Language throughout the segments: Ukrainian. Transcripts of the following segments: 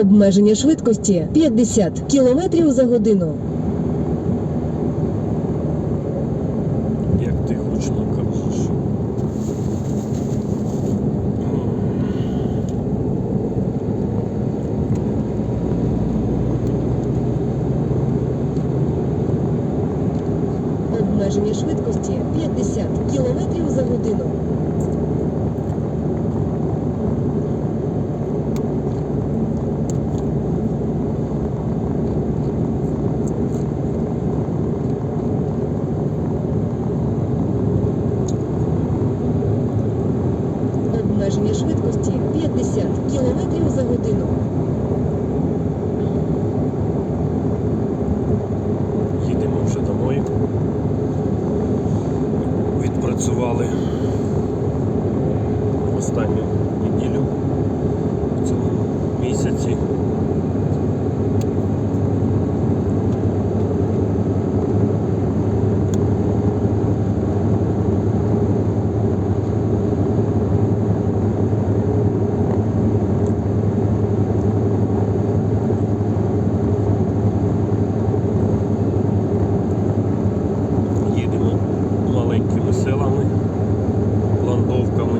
Обмеження швидкості 50 км за годину. Як ти гучно кажеш. Обмеження швидкості 50 км за годину. Обмеження швидкості 50 км за годину. Їдемо вже домой. Відпрацювали останню неділю в цьому місяці. Їдемо маленькими селами, ландовками.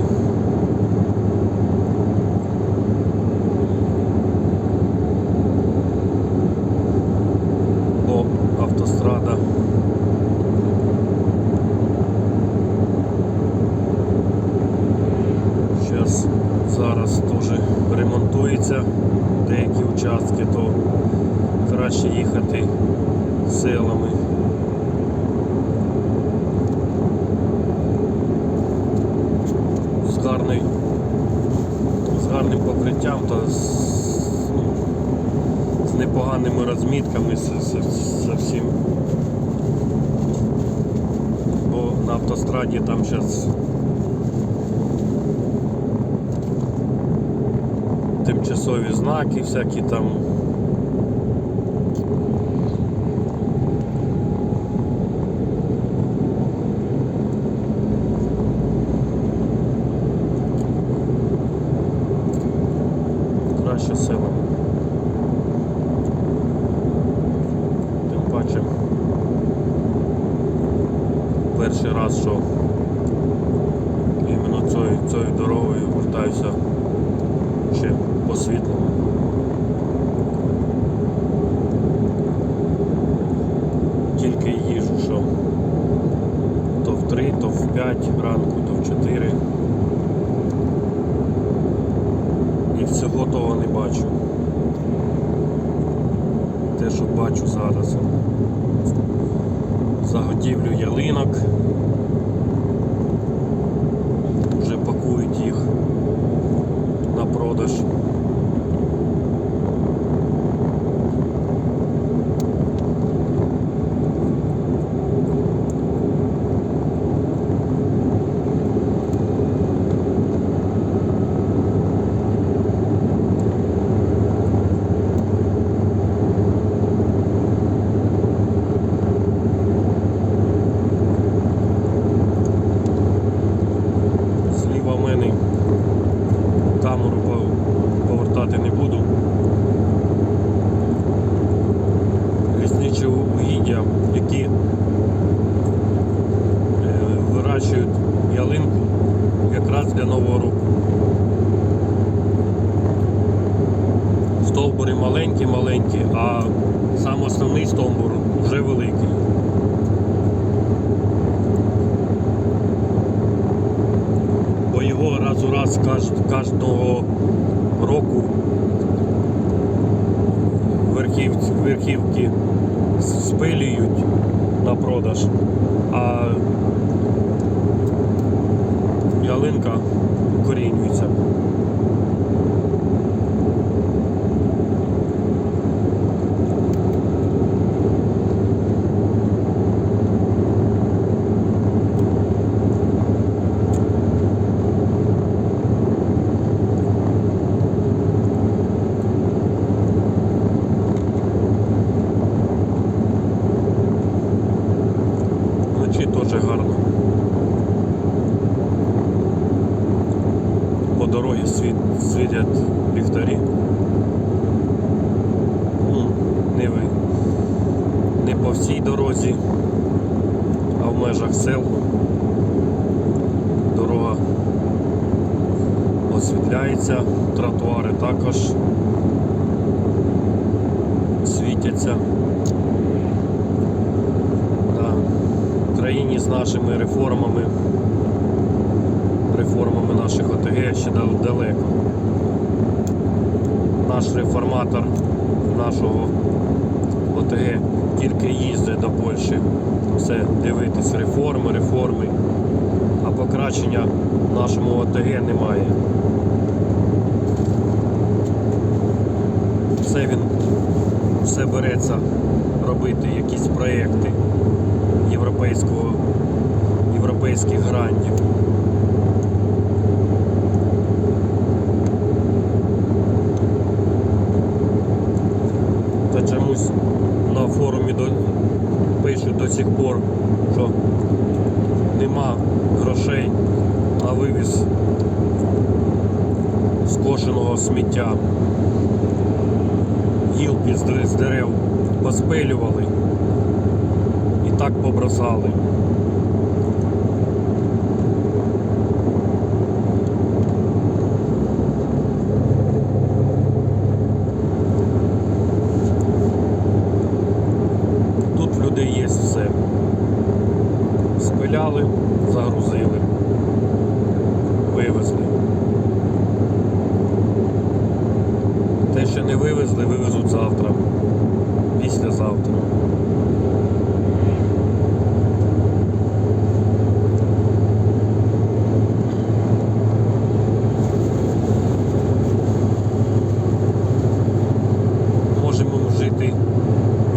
Бо автострада Зараз, зараз теж ремонтується деякі участки, то краще їхати селами. з гарною з гарним покриттям та з, з непоганими розмітками з всім. Бо на автостраді там зараз тимчасові знаки, всякі там. краще сила. Тим паче перший раз, що іменно цією, цією дорогою вертаюся ще по світлому. Тільки їжу, що то в 3, то в 5 ранку, то в 4. І всього того не бачу. Те, що бачу зараз. Заготівлю ялинок. Вже пакують їх на продаж. Зліва в мене камеру по- повертати не буду. Лісничі угіддя, які е, вирощують ялинку якраз для Нового року. Стовбури маленькі-маленькі, а сам основний стовбур вже великий. бо його раз у раз кожного року верхівки спилюють на продаж, а ялинка корінюється. всій дорозі, а в межах сел дорога освітляється, тротуари також світяться. Да. В країні з нашими реформами, реформами наших ОТГ ще далеко. Наш реформатор нашого ОТГ тільки їздить до Польщі. Все дивитись реформи, реформи, а покращення нашому ОТГ немає. Все він все береться робити якісь проєкти європейського, європейських грантів. Та чомусь на форумі до, пишуть до сих пор, що нема грошей на вивіз скошеного сміття. Гілки з дерев поспилювали і так побросали. Тут в людей є все. Спиляли, загрузили, вивезли. Те, що не вивезли, вивезуть завтра, післязавтра. Можемо жити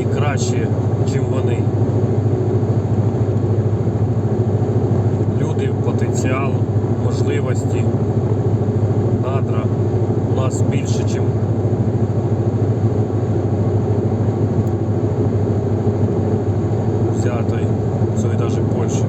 і краще, чим вони. Люди, потенціал, можливості, надра у нас більше, ніж взятой, цієї даже Польщі.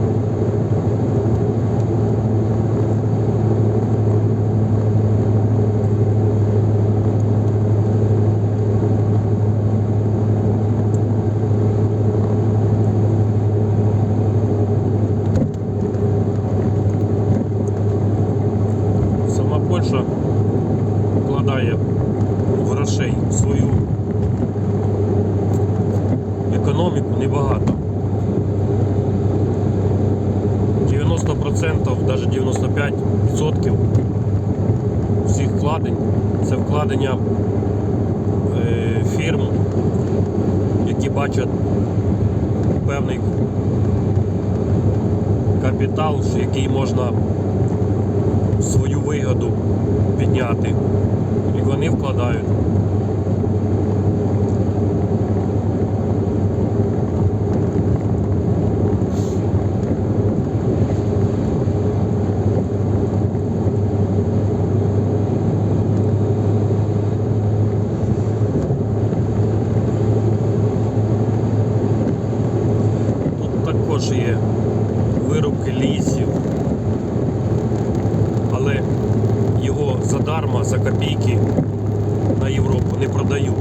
Сама Польща вкладає грошей в свою економіку небагато. 90%, навіть 95% всіх вкладень це вкладення е, фірм, які бачать певний капітал, який можна свою вигоду підняти. Вони вкладають. Тут також є вирубки лісів, задарма, за копійки на Європу не продають.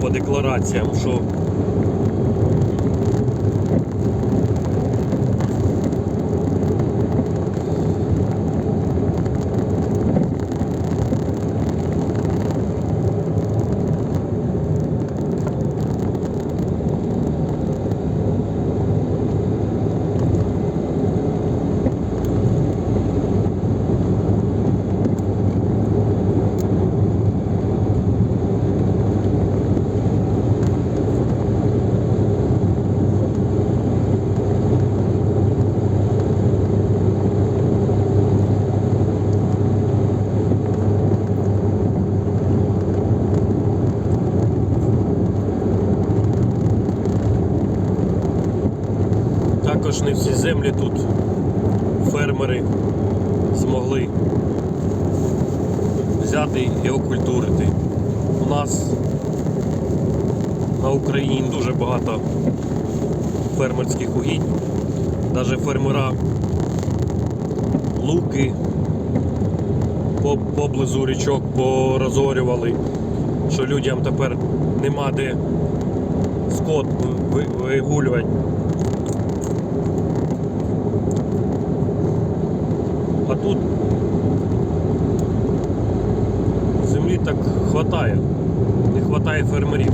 По деклараціям, що також не всі землі тут фермери змогли взяти і окультурити. У нас на Україні дуже багато фермерських угідь. Навіть фермера луки поблизу річок порозорювали, що людям тепер нема де скот вигулювати. Тут землі так хватає. Не хватає фермерів.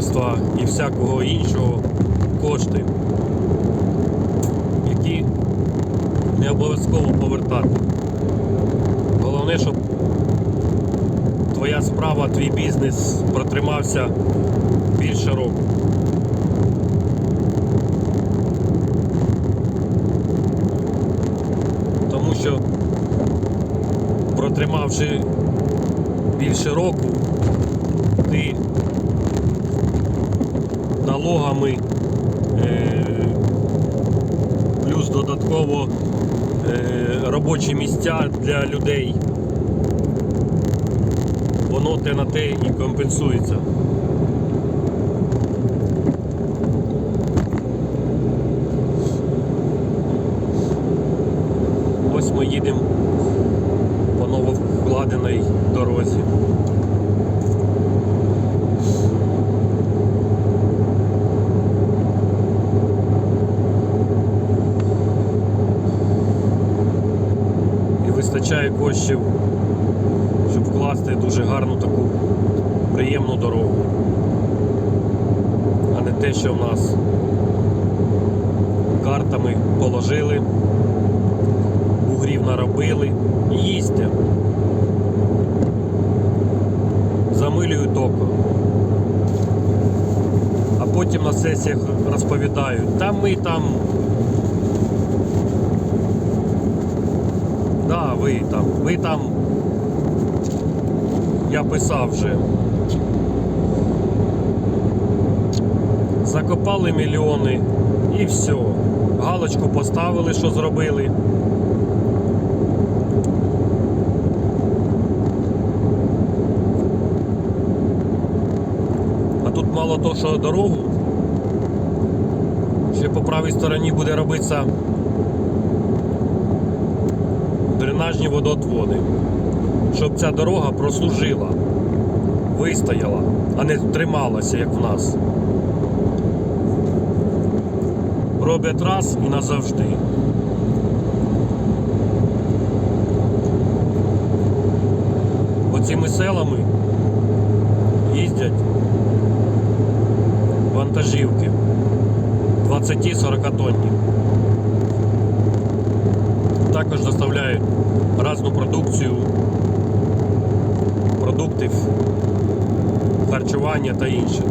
Фермерства і всякого іншого кошти, які не обов'язково повертати. Головне, щоб твоя справа, твій бізнес протримався більше року. Тому що протримавши більше року, ти налогами е, плюс додатково е, робочі місця для людей. Воно те на те і компенсується. Ось ми їдемо по нововкладеній дорозі. І вистачає коштів, щоб вкласти дуже гарну таку приємну дорогу. А не те, що в нас картами положили бугрів наробили і їсти. Замилюють око. А потім на сесіях розповідають, там ми там. Да, ви там, ви там. Я писав вже. Закопали мільйони і все. Галочку поставили, що зробили. А тут мало того, що дорогу, ще по правій стороні буде робитися дренажні водоотводи, щоб ця дорога прослужила, вистояла, а не трималася, як в нас. Роблять раз і назавжди. Оціми селами їздять вантажівки 20-40 тонні. Також доставляють разну продукцію, продуктів, харчування та інше.